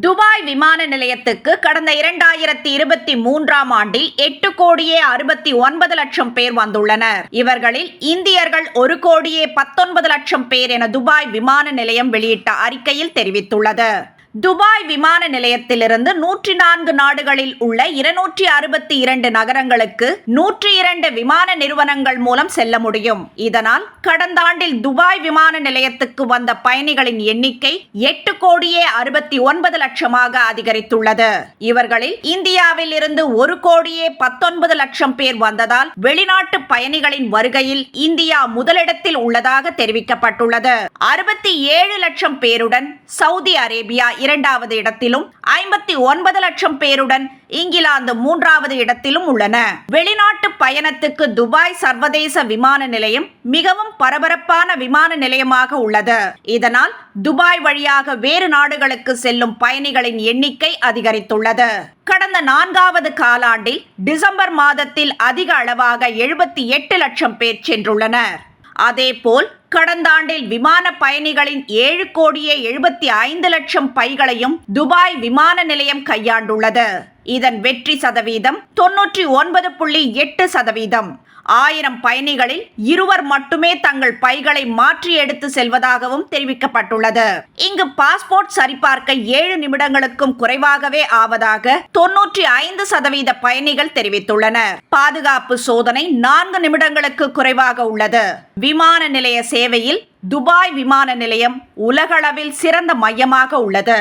Dubai விமான நிலையத்துக்கு கடந்த இரண்டாயிரத்தி இருபத்தி மூன்றாம் ஆண்டில் எட்டு கோடியே அறுபத்தி ஒன்பது லட்சம் பேர் வந்துள்ளனர். இவர்களில் இந்தியர்கள் ஒரு கோடியே பத்தொன்பது லட்சம் பேர் என துபாய் விமான நிலையம் வெளியிட்ட அறிக்கையில் தெரிவித்துள்ளது. துபாய் விமான நிலையத்திலிருந்து நூற்றி நான்கு நாடுகளில் உள்ள இருநூற்றி அறுபத்தி இரண்டு நகரங்களுக்கு நூற்றி இரண்டு விமான நிறுவனங்கள் மூலம் செல்ல முடியும். இதனால் கடந்த ஆண்டில் துபாய் விமான நிலையத்துக்கு வந்த பயணிகளின் எண்ணிக்கை எட்டு கோடியே அறுபத்தி ஒன்பது லட்சமாக அதிகரித்துள்ளது. இவர்களில் இந்தியாவில் இருந்து ஒரு கோடியே பத்தொன்பது லட்சம் பேர் வந்ததால் வெளிநாட்டு பயணிகளின் வருகையில் இந்தியா முதலிடத்தில் உள்ளதாக தெரிவிக்கப்பட்டுள்ளது. அறுபத்தி ஏழு லட்சம் பேருடன் சவுதி அரேபியா இரண்டாவது இடத்திலும் ஐம்பத்தி ஒன்பது லட்சம் பேருடன் இங்கிலாந்து மூன்றாவது இடத்திலும் உள்ளன. வெளிநாட்டு பயணத்துக்கு துபாய் சர்வதேச விமான நிலையம் மிகவும் பரபரப்பான விமான நிலையமாக உள்ளது. இதனால் துபாய் வழியாக வேறு நாடுகளுக்கு செல்லும் பயணிகளின் எண்ணிக்கை அதிகரித்துள்ளது. கடந்த நான்காவது காலாண்டில் டிசம்பர் மாதத்தில் அதிக அளவாக எழுபத்தி எட்டு லட்சம் பேர் சென்றுள்ளனர். அதேபோல் கடந்த ஆண்டில் விமான பயணிகளின் ஏழு கோடியே எழுபத்தி ஐந்து லட்சம் பைகளையும் துபாய் விமான நிலையம் கையாண்டுள்ளது. இதன் வெற்றி சதவீதம் தொன்னூற்றி ஒன்பது புள்ளி எட்டு சதவீதம். ஆயிரம் பயணிகளில் இருவர் மட்டுமே தங்கள் பைகளை மாற்றி எடுத்து செல்வதாகவும் தெரிவிக்கப்பட்டுள்ளது. இங்கு பாஸ்போர்ட் சரிபார்க்க ஏழு நிமிடங்களுக்கும் குறைவாகவே ஆவதாக தொன்னூற்றி ஐந்து சதவீத பயணிகள் தெரிவித்துள்ளனர். பாதுகாப்பு சோதனை நான்கு நிமிடங்களுக்கு குறைவாக உள்ளது. விமான நிலைய சேவையில் துபாய் விமான நிலையம் உலகளவில் சிறந்த மையமாக உள்ளது.